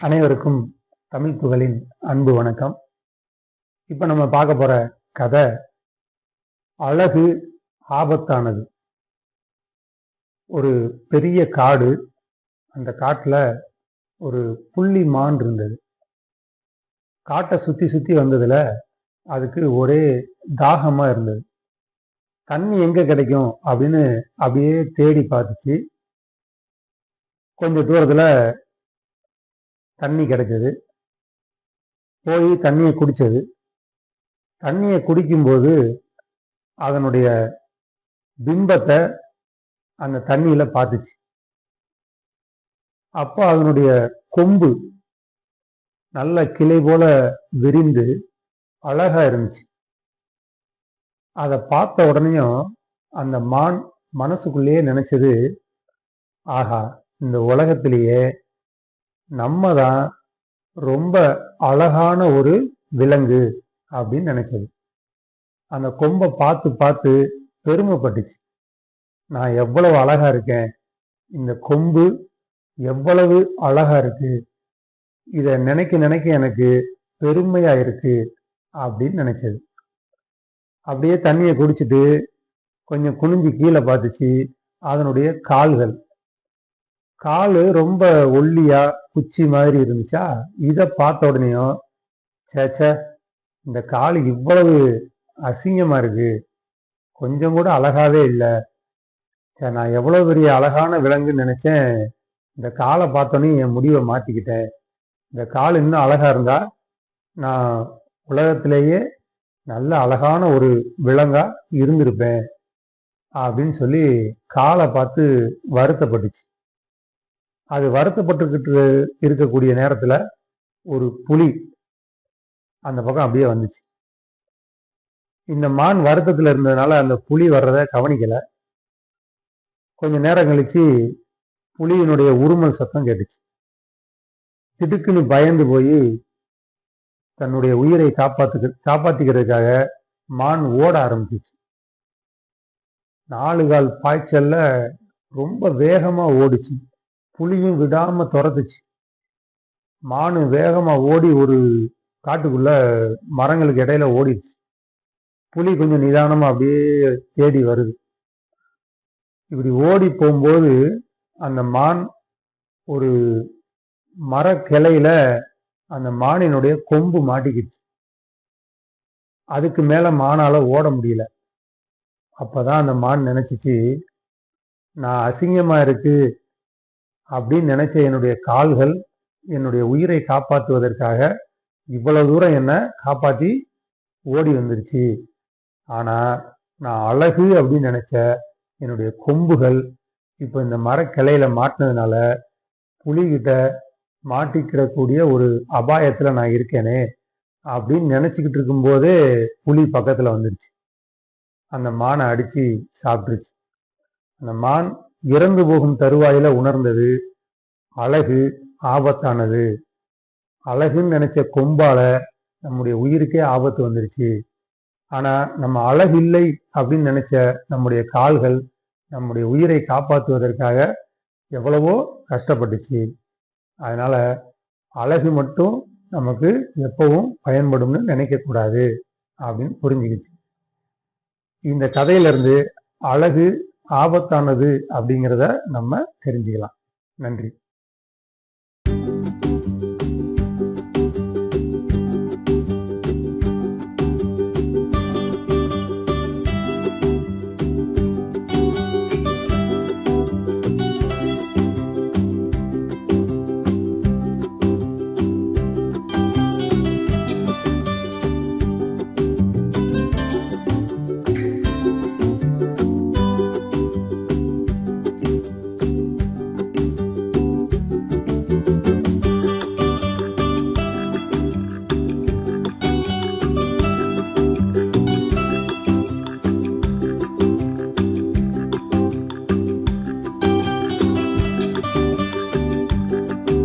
அனைவருக்கும் தமிழ் துகளின் அன்பு வணக்கம். இப்போ நம்ம பார்க்க போற கதை அழகு ஆபத்தானது. ஒரு பெரிய காடு அந்த காட்டில் ஒரு புள்ளி மான் இருந்தது. காட்டை சுத்தி சுத்தி வந்ததுல அதுக்கு ஒரே தாகமா இருந்தது. தண்ணி எங்க கிடைக்கும் அப்படின்னு அப்படியே தேடி பார்த்துச்சு. கொஞ்ச தூரத்துல தண்ணி கிடைச்சது. போய் தண்ணியை குடித்தது தண்ணியை குடிக்கும்போது அதனுடைய பிம்பத்தை அந்த தண்ணியில் பார்த்துச்சு. அப்போ அதனுடைய கொம்பு நல்ல கிளை போல விரிந்து அழகாக இருந்துச்சு. அதை பார்த்த உடனேயும் அந்த மான் மனசுக்குள்ளேயே நினச்சது ஆகா இந்த உலகத்திலேயே நம்ம தான் ரொம்ப அழகான ஒரு விலங்கு அப்படின்னு நினைச்சது. அந்த கொம்பை பார்த்து பார்த்து பெருமைப்பட்டுச்சு. நான் எவ்வளவு அழகா இருக்கேன். இந்த கொம்பு எவ்வளவு அழகா இருக்கு. இதை நினைக்க நினைக்க எனக்கு பெருமையா இருக்கு அப்படின்னு நினைச்சது. அப்படியே தண்ணியை குடிச்சிட்டு கொஞ்சம் குனிஞ்சு கீழே பார்த்துச்சு. அதனுடைய கால்கள். கால் ரொம்ப ஒல்லியா குச்சி மாதிரி இருந்துச்சா? இதை பார்த்த உடனேயும் சேச்ச இந்த கால் இவ்வளவு அசிங்கமா இருக்கு. கொஞ்சம் கூட அழகாவே இல்லை. சே நான் எவ்வளவு பெரிய அழகான விலங்குன்னு நினைச்சேன். இந்த காலை பார்த்தோன்னே என் முடிவை மாத்திக்கிட்டேன். இந்த கால் இன்னும் அழகா இருந்தா நான் உலகத்திலேயே நல்ல அழகான ஒரு விலங்கா இருந்திருப்பேன். அப்படின்னு சொல்லி காலை பார்த்து வருத்தப்பட்டுச்சு. அது வருத்தப்பட்டுக்கிட்டு இருக்கக்கூடிய நேரத்துல ஒரு புலி அந்த பக்கம் அப்படியே வந்துச்சு. இந்த மான் வருத்தத்துல இருந்ததுனால அந்த புலி வர்றத கவனிக்கல. கொஞ்ச நேரம் கழிச்சு புலியினுடைய உருமல் சத்தம் கேட்டுச்சு. திடுக்குன்னு பயந்து போய் தன்னுடைய உயிரை காப்பாத்து காப்பாத்திக்கிறதுக்காக மான் ஓட ஆரம்பிச்சிச்சு. நாலு கால் பாய்ச்சல்ல ரொம்ப வேகமா ஓடிச்சு. புளியும் விடாமல் துரத்துச்சு. மானு வேகமாக ஓடி ஒரு காட்டுக்குள்ள மரங்களுக்கு இடையில ஓடிடுச்சு. புலி கொஞ்சம் நிதானமாக அப்படியே தேடி வருது. இப்படி ஓடி போகும்போது அந்த மான் ஒரு மரக்கிளையில அந்த மானினுடைய கொம்பு மாட்டிக்கிச்சு. அதுக்கு மேலே மானால் ஓட முடியல. அப்பதான் அந்த மான் நினச்சிச்சு நான் அசிங்கமாக இருக்குது அப்படின்னு நினைச்ச என்னுடைய கால்கள் என்னுடைய உயிரை காப்பாற்றுவதற்காக இவ்வளவு தூரம் என்ன காப்பாத்தி ஓடி வந்துருச்சு. ஆனா நான் அழகு அப்படின்னு நினைச்ச என்னுடைய கொம்புகள் இப்போ இந்த மரக்கிளையில மாட்டினதுனால புலிகிட்ட மாட்டிக்கிடக்கூடிய ஒரு அபாயத்துல நான் இருக்கேனே அப்படின்னு நினைச்சுக்கிட்டு இருக்கும்போதே புலி பக்கத்துல வந்துருச்சு. அந்த மானை அடிச்சு சாப்பிட்டுருச்சு. அந்த மான் இறந்து போகும் தருவாயில உணர்ந்தது. அழகு ஆபத்தானது. அழகுன்னு நினைச்ச கொம்பால நம்முடைய உயிருக்கே ஆபத்து வந்துருச்சு. ஆனா நம்ம அழகு இல்லை அப்படின்னு நினைச்ச நம்முடைய கால்கள் நம்முடைய உயிரை காப்பாற்றுவதற்காக எவ்வளவோ கஷ்டப்பட்டுச்சு. அதனால அழகு மட்டும் நமக்கு எப்பவும் பயன்படும்னு நினைக்கக்கூடாது அப்படின்னு புரிஞ்சுக்கிச்சு. இந்த கதையிலிருந்து அழகு ஆபத்தானது அப்படிங்கிறத நம்ம தெரிஞ்சுக்கலாம். நன்றி.